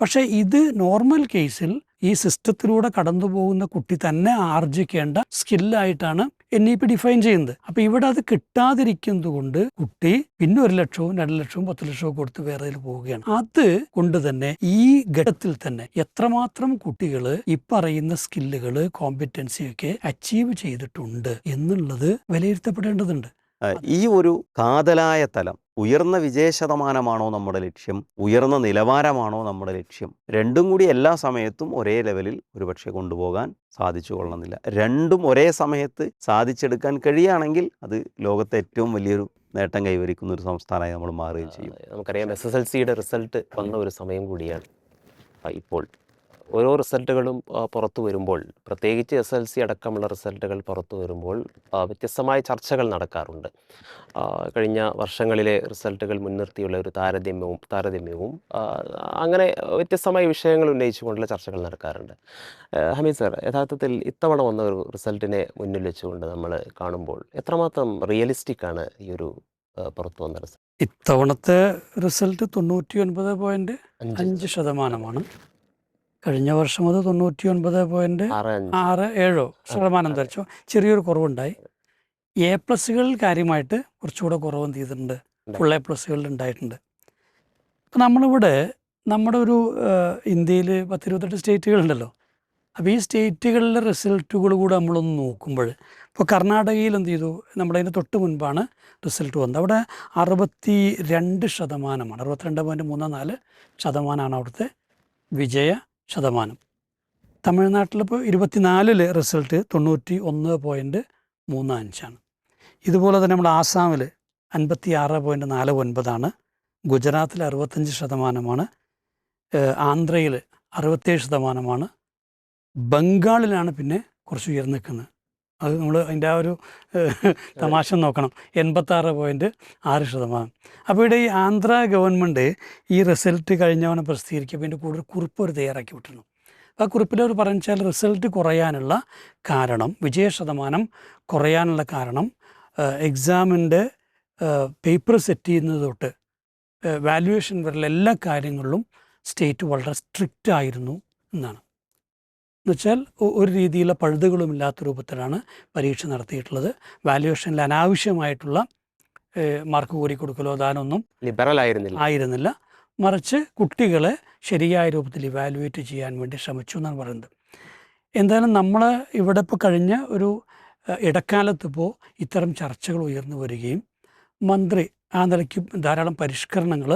പക്ഷേ ഇത് നോർമൽ കേസിൽ ഈ സിസ്റ്റത്തിലൂടെ കടന്നു പോകുന്ന കുട്ടി തന്നെ ആർജിക്കേണ്ട സ്കില്ലായിട്ടാണ് എൻ ഇ പി ഡിഫൈൻ ചെയ്യുന്നത്. അപ്പൊ ഇവിടെ അത് കിട്ടാതിരിക്കുന്നത് കൊണ്ട് കുട്ടി പിന്നെ ഒരു ലക്ഷവും രണ്ട് ലക്ഷവും പത്ത് ലക്ഷവും കൊടുത്ത് വേറെ പോവുകയാണ്. അത് കൊണ്ട് തന്നെ ഈ ഘട്ടത്തിൽ തന്നെ എത്രമാത്രം കുട്ടികൾ ഈ പറയുന്ന സ്കില്ലുകൾ കോമ്പിറ്റൻസി ഒക്കെ അച്ചീവ് ചെയ്തിട്ടുണ്ട് എന്നുള്ളത് വിലയിരുത്തപ്പെടേണ്ടതുണ്ട്. ഈ ഒരു കാതലായ തലം ഉയർന്ന വിജയ ശതമാനമാണോ നമ്മുടെ ലക്ഷ്യം? ഉയർന്ന നിലവാരമാണോ നമ്മുടെ ലക്ഷ്യം? രണ്ടും കൂടി എല്ലാ സമയത്തും ഒരേ ലെവലിൽ ഒരുപക്ഷെ കൊണ്ടുപോകാൻ സാധിച്ചു കൊള്ളണമെന്നില്ല രണ്ടും ഒരേ സമയത്ത് സാധിച്ചെടുക്കാൻ കഴിയുകയാണെങ്കിൽ അത് ലോകത്തെ ഏറ്റവും വലിയൊരു നേട്ടം കൈവരിക്കുന്ന ഒരു സംസ്ഥാനമായി നമ്മൾ മാറുകയും ചെയ്യും. നമുക്കറിയാം. എസ് എസ് എൽ സിയുടെ റിസൾട്ട് വന്ന ഒരു സമയം കൂടിയാണ് ഇപ്പോൾ. ഓരോ റിസൾട്ടുകളും പുറത്തു വരുമ്പോൾ പ്രത്യേകിച്ച് എസ് എൽ സി അടക്കമുള്ള റിസൾട്ടുകൾ പുറത്തു വരുമ്പോൾ വ്യത്യസ്തമായ ചർച്ചകൾ നടക്കാറുണ്ട്. കഴിഞ്ഞ വർഷങ്ങളിലെ റിസൾട്ടുകൾ മുൻനിർത്തിയുള്ള ഒരു താരതമ്യവും താരതമ്യവും അങ്ങനെ വ്യത്യസ്തമായ വിഷയങ്ങൾ ഉന്നയിച്ചുകൊണ്ടുള്ള ചർച്ചകൾ നടക്കാറുണ്ട്. ഹമീദ് സാർ യഥാർത്ഥത്തിൽ ഇത്തവണ വന്ന ഒരു റിസൾട്ടിനെ മുന്നിൽ വെച്ചുകൊണ്ട് നമ്മൾ കാണുമ്പോൾ എത്രമാത്രം റിയലിസ്റ്റിക് ആണ് ഈ ഒരു പുറത്തു വന്ന റിസൾട്ട്? ഇത്തവണത്തെ റിസൾട്ട് തൊണ്ണൂറ്റി ഒൻപത് പോയിന്റ് അഞ്ച് ശതമാനമാണ്. കഴിഞ്ഞ വർഷം അത് തൊണ്ണൂറ്റി ഒൻപത് പോയിന്റ് ആറ് ഏഴോ ശതമാനം ധരിച്ചു. ചെറിയൊരു കുറവുണ്ടായി. എ പ്ലസ്സുകൾ കാര്യമായിട്ട് കുറച്ചുകൂടെ കുറവ് എന്ത് ചെയ്തിട്ടുണ്ട് ഫുൾ എ പ്ലസ്സുകളിൽ ഉണ്ടായിട്ടുണ്ട്. അപ്പം നമ്മളിവിടെ നമ്മുടെ ഒരു ഇന്ത്യയിൽ പത്തിരുപത്തെട്ട് സ്റ്റേറ്റുകളുണ്ടല്ലോ അപ്പോൾ ഈ സ്റ്റേറ്റുകളിലെ റിസൾട്ടുകൾ കൂടെ നമ്മളൊന്ന് നോക്കുമ്പോൾ ഇപ്പോൾ കർണാടകയിൽ എന്ത് ചെയ്തു? നമ്മുടെ അതിന് തൊട്ട് മുൻപാണ് റിസൾട്ട് വന്നത്. അവിടെ അറുപത്തി രണ്ട് ശതമാനമാണ്. അറുപത്തിരണ്ട് പോയിന്റ് മൂന്ന് നാല് ശതമാനമാണ് അവിടുത്തെ വിജയ ശതമാനം. തമിഴ്നാട്ടിലിപ്പോൾ ഇരുപത്തിനാലിലെ റിസൾട്ട് തൊണ്ണൂറ്റി ഒന്ന് പോയിന്റ് മൂന്ന് അഞ്ചാണ് ഇതുപോലെ തന്നെ നമ്മുടെ ആസാമിൽ അൻപത്തി ആറ് പോയിന്റ് നാല് ഒൻപതാണ്. ഗുജറാത്തിൽ അറുപത്തഞ്ച് ശതമാനമാണ്. ആന്ധ്രയിൽ അറുപത്തേഴ് ശതമാനമാണ്. ബംഗാളിലാണ് പിന്നെ കുറച്ച് ഉയർന്നു നിൽക്കുന്നത്. അത് നമ്മൾ അതിന്റെ ആ ഒരു തമാശ നോക്കണം. എൺപത്താറ് പോയിന്റ് ആറ് ശതമാനം. അപ്പോൾ ഇവിടെ ഈ ആന്ധ്ര ഗവൺമെന്റ് ഈ റിസൾട്ട് കഴിഞ്ഞവനെ പ്രസിദ്ധീകരിക്കുമ്പോൾ ഇതിന്റെ കൂടുതൽ കുറിപ്പ് ഒരു തയ്യാറാക്കി വിട്ടിരുന്നു. ആ കുറിപ്പിൽ അവർ പറഞ്ഞാൽ റിസൾട്ട് കുറയാനുള്ള കാരണം വിജയ ശതമാനം കുറയാനുള്ള കാരണം എക്സാമിന്റെ പേപ്പർ സെറ്റ് ചെയ്യുന്നത് തൊട്ട് വാല്യുവേഷൻ വരെയുള്ള എല്ലാ കാര്യങ്ങളിലും സ്റ്റേറ്റ് വളരെ സ്ട്രിക്റ്റ് ആയിരുന്നു എന്നാണ്. എന്നുവെച്ചാൽ ഒരു രീതിയിലുള്ള പഴുതുകളും ഇല്ലാത്ത രൂപത്തിലാണ് പരീക്ഷ നടത്തിയിട്ടുള്ളത്. വാല്യുവേഷനിൽ അനാവശ്യമായിട്ടുള്ള മാർക്ക് കൂടി കൊടുക്കലോ ദാനൊന്നും ലിബറൽ ആയിരുന്നില്ല. ആയിരുന്നില്ല. മറിച്ച് കുട്ടികളെ ശരിയായ രൂപത്തിൽ ഇവാലുവേറ്റ് ചെയ്യാൻ വേണ്ടി ശ്രമിച്ചു എന്നാണ് പറയുന്നത്. എന്തായാലും നമ്മൾ ഇവിടെ ഇപ്പോൾ കഴിഞ്ഞ ഒരു ഇടക്കാലത്ത് ഇപ്പോൾ ഇത്തരം ചർച്ചകൾ ഉയർന്നു വരികയും മന്ത്രി ആ നിലയ്ക്ക് ധാരാളം പരിഷ്കരണങ്ങൾ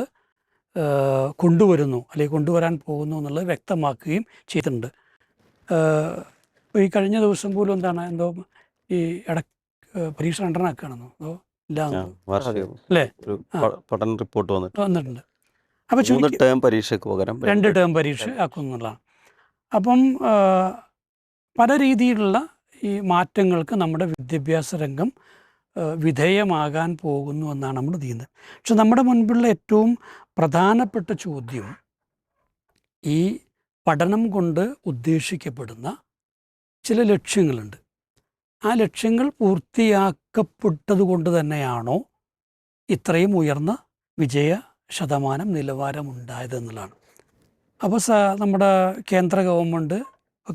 കൊണ്ടുവരുന്നു അല്ലെങ്കിൽ കൊണ്ടുവരാൻ പോകുന്നു എന്നുള്ളത് വ്യക്തമാക്കുകയും ചെയ്തിട്ടുണ്ട്. ഇപ്പോൾ ഈ കഴിഞ്ഞ ദിവസം പോലും എന്താണ് എന്തോ ഈ ഇട പരീക്ഷ രണ്ടെണ്ണാക്കുകയാണെന്നോ അതോ ഇല്ല. പഠന റിപ്പോർട്ട് വന്നിട്ട് വന്നിട്ടുണ്ട്. അപ്പോൾ മൂന്ന് ടേം പരീക്ഷയ്ക്ക് പകരം രണ്ട് ടേം പരീക്ഷ ആക്കുന്നുള്ളതാണ് അപ്പം പല രീതിയിലുള്ള ഈ മാറ്റങ്ങൾക്ക് നമ്മുടെ വിദ്യാഭ്യാസ രംഗം വിധേയമാകാൻ പോകുന്നു എന്നാണ് നമ്മൾ ചെയ്യുന്നത് പക്ഷെ നമ്മുടെ മുൻപിലുള്ള ഏറ്റവും പ്രധാനപ്പെട്ട ചോദ്യം ഈ പഠനം കൊണ്ട് ഉദ്ദേശിക്കപ്പെടുന്ന ചില ലക്ഷ്യങ്ങളുണ്ട്. ആ ലക്ഷ്യങ്ങൾ പൂർത്തിയാക്കപ്പെട്ടത് കൊണ്ട് തന്നെയാണോ ഇത്രയും ഉയർന്ന വിജയ ശതമാനം നിലവാരമുണ്ടായതെന്നുള്ളതാണ് അപ്പോൾ സ നമ്മുടെ കേന്ദ്ര ഗവൺമെന്റ്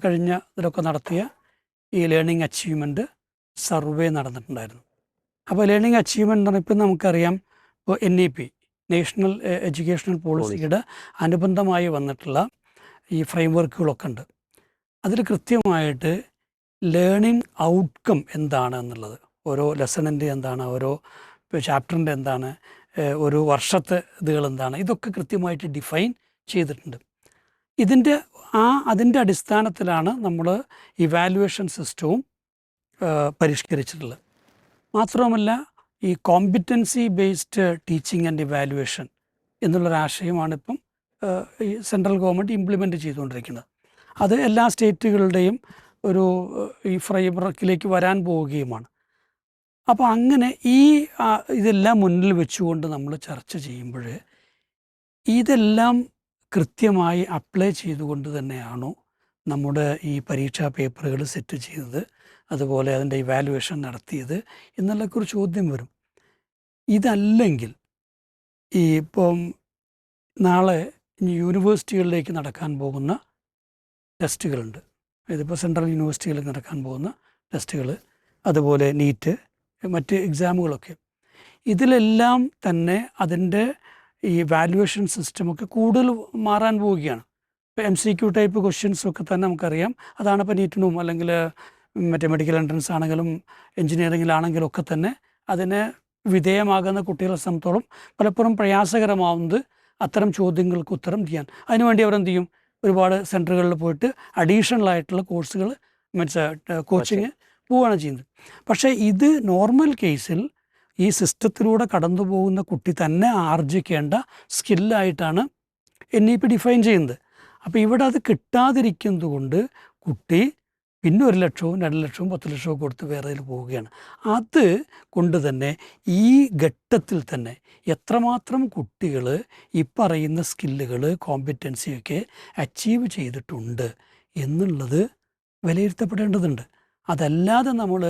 കഴിഞ്ഞ ഇതിലൊക്കെ നടത്തിയ ഈ ലേണിംഗ് അച്ചീവ്മെന്റ് സർവേ നടന്നിട്ടുണ്ടായിരുന്നു. അപ്പോൾ ലേണിംഗ് അച്ചീവ്മെന്റ് എന്ന് ഇപ്പം നമുക്കറിയാം ഇപ്പോൾ N E P national educational പോളിസിയുടെ അനുബന്ധമായി വന്നിട്ടുള്ള ഈ ഫ്രെയിം വർക്കുകളൊക്കെ ഉണ്ട്. അതിൽ കൃത്യമായിട്ട് ലേണിംഗ് ഔട്ട്കം എന്താണ് എന്നുള്ളത്. ഓരോ ലെസണിന്റെ എന്താണ് ഓരോ ചാപ്റ്ററിന്റെ എന്താണ് ഒരു വർഷത്തെ ഇതുകൾ എന്താണ് ഇതൊക്കെ കൃത്യമായിട്ട് ഡിഫൈൻ ചെയ്തിട്ടുണ്ട്. ഇതിന്റെ ആ അതിന്റെ അടിസ്ഥാനത്തിലാണ് നമ്മൾ ഇവാലുവേഷൻ സിസ്റ്റവും പരിഷ്കരിച്ചിട്ടുള്ളത്. മാത്രവുമല്ല ഈ competency based teaching and evaluation എന്നുള്ളൊരാശയമാണ് ഇപ്പം സെൻട്രൽ ഗവൺമെന്റ് ഇംപ്ലിമെന്റ് ചെയ്തുകൊണ്ടിരിക്കുന്നത്. അത് എല്ലാ സ്റ്റേറ്റുകളുടെയും ഒരു ഈ ഫ്രെയിം വർക്കിലേക്ക് വരാൻ പോവുകയുമാണ്. അപ്പോൾ അങ്ങനെ ഈ ഇതെല്ലാം മുന്നിൽ വെച്ചുകൊണ്ട് നമ്മൾ ചർച്ച ചെയ്യുമ്പോൾ ഇതെല്ലാം കൃത്യമായി അപ്ലൈ ചെയ്തുകൊണ്ട് തന്നെയാണോ നമ്മുടെ ഈ പരീക്ഷാ പേപ്പറുകൾ സെറ്റ് ചെയ്തത് അതുപോലെ അതിന്റെ ഇവാലുവേഷൻ നടത്തിയത് എന്നുള്ളൊക്കെ ഒരു ചോദ്യം വരും. ഇതല്ലെങ്കിൽ ഈ ഇപ്പം നാളെ യൂണിവേഴ്സിറ്റികളിലേക്ക് നടക്കാൻ പോകുന്ന ടെസ്റ്റുകളുണ്ട്. ഇതിപ്പോൾ സെൻട്രൽ യൂണിവേഴ്സിറ്റികളിൽ നടക്കാൻ പോകുന്ന ടെസ്റ്റുകൾ അതുപോലെ നീറ്റ് മറ്റ് എക്സാമുകളൊക്കെ. ഇതിലെല്ലാം തന്നെ അതിന്റെ ഈ വാല്യുവേഷൻ സിസ്റ്റമൊക്കെ കൂടുതൽ മാറാൻ പോവുകയാണ്. ഇപ്പോൾ എം സി ക്യു ടൈപ്പ് ക്വസ്റ്റ്യൻസൊക്കെ തന്നെ നമുക്കറിയാം. അതാണ് ഇപ്പോൾ നീറ്റിനും അല്ലെങ്കിൽ മറ്റേ മെഡിക്കൽ എൻട്രൻസ് ആണെങ്കിലും എഞ്ചിനീയറിങ്ങിലാണെങ്കിലും ഒക്കെ തന്നെ അതിന് വിധേയമാകുന്ന കുട്ടികളെ സംബന്ധിച്ചോളം പലപ്പോഴും പ്രയാസകരമാവുന്നത് അത്തരം ചോദ്യങ്ങൾക്ക് ഉത്തരം ചെയ്യാൻ. അതിനുവേണ്ടി അവരെന്ത് ചെയ്യും? ഒരുപാട് സെന്ററുകളിൽ പോയിട്ട് അഡീഷണൽ ആയിട്ടുള്ള കോഴ്സുകൾ മീൻസ് കോച്ചിങ് പോവുകയാണ് ചെയ്യുന്നത്. പക്ഷേ ഇത് നോർമൽ കേസിൽ ഈ സിസ്റ്റത്തിലൂടെ കടന്നു പോകുന്ന കുട്ടി തന്നെ ആർജിക്കേണ്ട സ്കില്ലായിട്ടാണ് എൻ ഇ പി ഡിഫൈൻ ചെയ്യുന്നത്. അപ്പോൾ ഇവിടെ അത് കിട്ടാതിരിക്കുന്നതുകൊണ്ട് കുട്ടി പിന്നെ ഒരു ലക്ഷവും രണ്ട് ലക്ഷവും പത്ത് ലക്ഷവും കൊടുത്ത് വേറെ ഇതിൽ പോവുകയാണ്. അത് കൊണ്ട് തന്നെ ഈ ഘട്ടത്തിൽ തന്നെ എത്രമാത്രം കുട്ടികൾ ഈ പറയുന്ന സ്കില്ലുകൾ കോമ്പിറ്റൻസിയൊക്കെ അച്ചീവ് ചെയ്തിട്ടുണ്ട് എന്നുള്ളത് വിലയിരുത്തപ്പെടേണ്ടതുണ്ട്. അതല്ലാതെ നമ്മൾ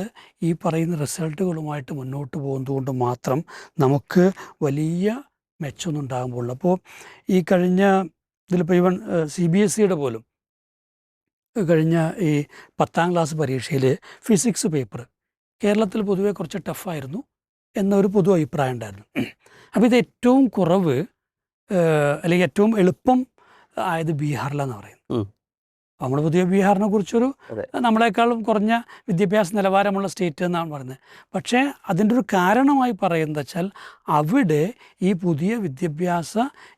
ഈ പറയുന്ന റിസൾട്ടുകളുമായിട്ട് മുന്നോട്ട് പോകുന്നതുകൊണ്ട് മാത്രം നമുക്ക് വലിയ മെച്ചമൊന്നും ഉണ്ടാകുമ്പോൾ അപ്പോൾ ഈ കഴിഞ്ഞ ഇതിലിപ്പോൾ ഇവൻ സി ബി എസ് സിയുടെ പോലും കഴിഞ്ഞ ഈ പത്താം ക്ലാസ് പരീക്ഷയിൽ ഫിസിക്സ് പേപ്പർ കേരളത്തിൽ പൊതുവെ കുറച്ച് ടഫായിരുന്നു എന്നൊരു പൊതു അഭിപ്രായം ഉണ്ടായിരുന്നു അപ്പോൾ ഇത് ഏറ്റവും കുറവ് അല്ലെങ്കിൽ ഏറ്റവും എളുപ്പം ആയത് ബീഹാറിലാന്ന് പറയുന്നത്. നമ്മൾ പുതിയ ബീഹാറിനെ കുറിച്ചൊരു നമ്മളെക്കാളും കുറഞ്ഞ വിദ്യാഭ്യാസ നിലവാരമുള്ള സ്റ്റേറ്റ് എന്നാണ് പറയുന്നത്. പക്ഷേ അതിന്റെ ഒരു കാരണമായി പറയുന്നത് വെച്ചാൽ അവിടെ ഈ പുതിയ വിദ്യാഭ്യാസ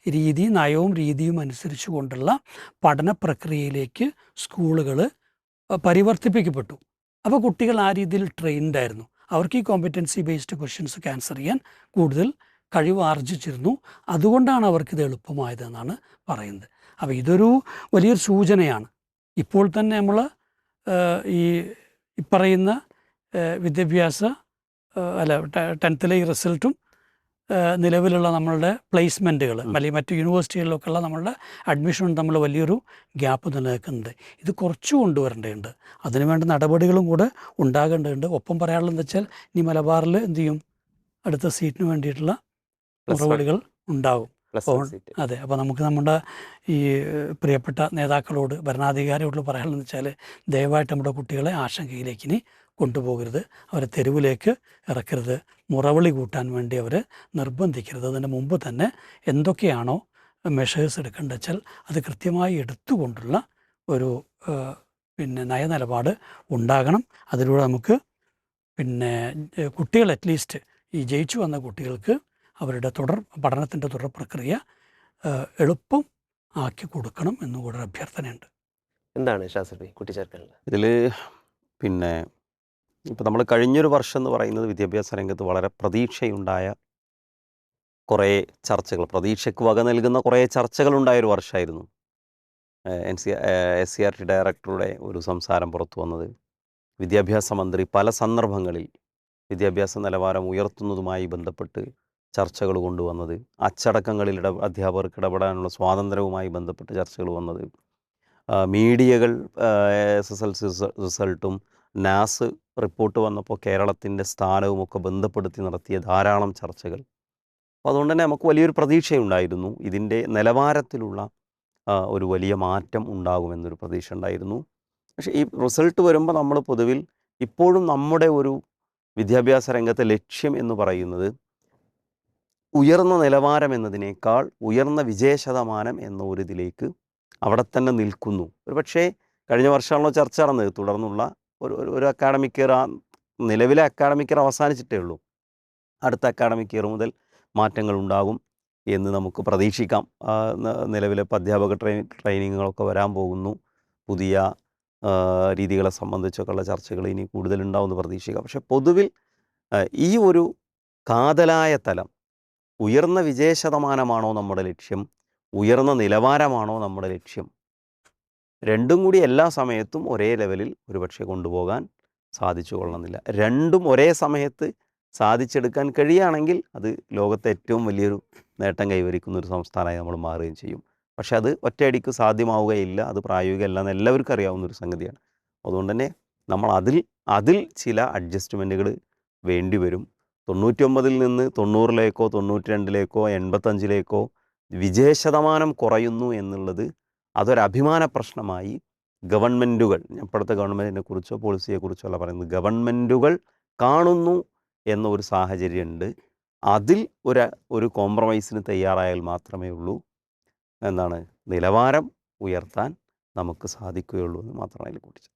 രീതി നയവും രീതിയും അനുസരിച്ച് കൊണ്ടുള്ള പഠന പ്രക്രിയയിലേക്ക് സ്കൂളുകൾ പരിവർത്തിപ്പിക്കപ്പെട്ടു. അപ്പോൾ കുട്ടികൾ ആ രീതിയിൽ ട്രെയിൻഡ് ആയിരുന്നു. അവർക്ക് ഈ കോമ്പറ്റൻസി ബേസ്ഡ് ക്വസ്റ്റ്യൻസ് ഒക്കെ ആൻസർ ചെയ്യാൻ കൂടുതൽ കഴിവ് ആർജിച്ചിരുന്നു. അതുകൊണ്ടാണ് അവർക്ക് അവർക്കിത് എളുപ്പമായതെന്നാണ് പറയുന്നത്. അപ്പോൾ ഇതൊരു വലിയൊരു സൂചനയാണ്. ഇപ്പോൾ തന്നെ നമ്മൾ ഈ പറയുന്ന വിദ്യാഭ്യാസ അല്ല ടെൻത്തിലെ ഈ റിസൾട്ടും നിലവിലുള്ള നമ്മളുടെ പ്ലേസ്മെന്റുകൾ. അല്ലെങ്കിൽ മറ്റ് യൂണിവേഴ്സിറ്റികളിലൊക്കെയുള്ള നമ്മളുടെ അഡ്മിഷനും തമ്മിൽ വലിയൊരു ഗ്യാപ്പ് നിലനിൽക്കുന്നുണ്ട്. ഇത് കുറച്ച് കൊണ്ടുവരേണ്ടതുണ്ട്. അതിനുവേണ്ട നടപടികളും കൂടെ ഉണ്ടാകേണ്ടതുണ്ട്. ഒപ്പം പറയാനുള്ളത് വെച്ചാൽ ഇനി മലബാറിൽ എന്ത് ചെയ്യും? അടുത്ത സീറ്റിന് വേണ്ടിയിട്ടുള്ള നടപടികൾ. ഉണ്ടാകും അതെ അപ്പോൾ നമുക്ക് നമ്മുടെ ഈ പ്രിയപ്പെട്ട നേതാക്കളോട് ഭരണാധികാരിയോട് പറയാനെന്ന് വെച്ചാൽ ദയവായിട്ട് നമ്മുടെ കുട്ടികളെ ആശങ്കയിലേക്ക് ഇനി കൊണ്ടുപോകരുത്. അവരെ തെരുവിലേക്ക് ഇറക്കരുത്. മുറവിളി കൂട്ടാൻ വേണ്ടി അവർ നിർബന്ധിക്കരുത്. അതിന് മുമ്പ് തന്നെ എന്തൊക്കെയാണോ മെഷേഴ്സ് എടുക്കേണ്ടത് വെച്ചാൽ അത് കൃത്യമായി എടുത്തുകൊണ്ടുള്ള ഒരു പിന്നെ നയനിലപാട് ഉണ്ടാകണം. അതിലൂടെ നമുക്ക് പിന്നെ കുട്ടികൾ അറ്റ്ലീസ്റ്റ് ഈ ജയിച്ചു വന്ന കുട്ടികൾക്ക് അവരുടെ തുടർ പഠനത്തിന്റെ തുടർ പ്രക്രിയ എളുപ്പം ആക്കി കൊടുക്കണം എന്നുകൂടെ ഒരു അഭ്യർത്ഥനയുണ്ട്. എന്താണ് ശാസ്ത്രി കൂട്ടിച്ചേർക്കാനുള്ളത് ഇതിൽ പിന്നെ ഇപ്പോൾ നമ്മൾ കഴിഞ്ഞൊരു വർഷം എന്ന് പറയുന്നത് വിദ്യാഭ്യാസ രംഗത്ത് വളരെ പ്രതീക്ഷയുണ്ടായ കുറേ ചർച്ചകൾ പ്രതീക്ഷയ്ക്ക് വക നൽകുന്ന കുറേ ചർച്ചകളുണ്ടായ ഒരു വർഷമായിരുന്നു N C S C R T director ഒരു സംസാരം പുറത്തു വന്നത്. വിദ്യാഭ്യാസ മന്ത്രി പല സന്ദർഭങ്ങളിൽ വിദ്യാഭ്യാസ നിലവാരം ഉയർത്തുന്നതുമായി ബന്ധപ്പെട്ട് ചർച്ചകൾ കൊണ്ടുവന്നത് അച്ചടക്കങ്ങളിൽ ഇട അധ്യാപകർക്ക് ഇടപെടാനുള്ള സ്വാതന്ത്ര്യവുമായി ബന്ധപ്പെട്ട് ചർച്ചകൾ വന്നത്. മീഡിയകൾ എസ് എസ് എൽ സി റിസൾട്ടും നാസ് റിപ്പോർട്ട് വന്നപ്പോൾ കേരളത്തിന്റെ സ്ഥാനവുമൊക്കെ ബന്ധപ്പെടുത്തി നടത്തിയ ധാരാളം ചർച്ചകൾ. അപ്പോൾ അതുകൊണ്ട് തന്നെ നമുക്ക് വലിയൊരു പ്രതീക്ഷയുണ്ടായിരുന്നു. ഇതിന്റെ നിലവാരത്തിലുള്ള ഒരു വലിയ മാറ്റം ഉണ്ടാകുമെന്നൊരു പ്രതീക്ഷ ഉണ്ടായിരുന്നു. പക്ഷേ ഈ റിസൾട്ട് വരുമ്പോൾ നമ്മൾ പൊതുവിൽ ഇപ്പോഴും നമ്മുടെ ഒരു വിദ്യാഭ്യാസ രംഗത്തെ ലക്ഷ്യം എന്ന് പറയുന്നത് ഉയർന്ന നിലവാരം എന്നതിനേക്കാൾ ഉയർന്ന വിജയശതമാനം എന്ന ഒരു ഇതിലേക്ക് അവിടെ തന്നെ നിൽക്കുന്നു. ഒരു പക്ഷേ കഴിഞ്ഞ വർഷമാണല്ലോ ചർച്ച നടന്നത്. തുടർന്നുള്ള ഒരു ഒരു- അക്കാഡമിക് ഇയർ ആ നിലവിലെ അക്കാഡമിക് ഇയർ അവസാനിച്ചിട്ടേ ഉള്ളൂ. അടുത്ത അക്കാഡമിക് ഇയർ മുതൽ മാറ്റങ്ങൾ ഉണ്ടാകും എന്ന് നമുക്ക് പ്രതീക്ഷിക്കാം. നിലവിലെ അധ്യാപക ട്രെയിൻ ട്രെയിനിങ്ങുകളൊക്കെ വരാൻ പോകുന്നു. പുതിയ രീതികളെ സംബന്ധിച്ചൊക്കെയുള്ള ചർച്ചകൾ ഇനി കൂടുതലുണ്ടാവുമെന്ന് പ്രതീക്ഷിക്കാം. പക്ഷേ പൊതുവിൽ ഈ ഒരു കാതലായ തലം ഉയർന്ന വിജയശതമാനമാണോ നമ്മുടെ ലക്ഷ്യം? ഉയർന്ന നിലവാരമാണോ നമ്മുടെ ലക്ഷ്യം? രണ്ടും കൂടി എല്ലാ സമയത്തും ഒരേ ലെവലിൽ ഒരുപക്ഷെ കൊണ്ടുപോകാൻ സാധിച്ചു കൊള്ളണമെന്നില്ല. രണ്ടും ഒരേ സമയത്ത് സാധിച്ചെടുക്കാൻ കഴിയുകയാണെങ്കിൽ അത് ലോകത്തെ ഏറ്റവും വലിയൊരു നേട്ടം കൈവരിക്കുന്ന ഒരു സംസ്ഥാനമായി നമ്മൾ മാറുകയും ചെയ്യും. പക്ഷേ അത് ഒറ്റയടിക്ക് സാധ്യമാവുകയില്ല. അത് പ്രായോഗികമല്ല എന്ന് എല്ലാവർക്കും അറിയാവുന്ന ഒരു സംഗതിയാണ്. അതുകൊണ്ട് തന്നെ നമ്മൾ അതിൽ അതിൽ ചില അഡ്ജസ്റ്റ്മെന്റുകൾ വേണ്ടി വരും തൊണ്ണൂറ്റി ഒമ്പതിൽ നിന്ന് തൊണ്ണൂറിലേക്കോ തൊണ്ണൂറ്റി രണ്ടിലേക്കോ എൺപത്തഞ്ചിലേക്കോ വിജയശതമാനം കുറയുന്നു എന്നുള്ളത് അതൊരഭിമാന പ്രശ്നമായി ഗവൺമെന്റുകൾ ഇപ്പോഴത്തെ ഗവൺമെന്റിനെ കുറിച്ചോ പോളിസിയെക്കുറിച്ചോ അല്ല പറയുന്നത് ഗവൺമെന്റുകൾ കാണുന്നു എന്ന ഒരു സാഹചര്യമുണ്ട്. അതിൽ ഒരു ഒരു കോംപ്രമൈസിന് തയ്യാറായാൽ മാത്രമേ ഉള്ളൂ. എന്താണ്? നിലവാരം ഉയർത്താൻ നമുക്ക് സാധിക്കുകയുള്ളൂ എന്ന് മാത്രമാണ് അതിൽ കൂട്ടിച്ചത്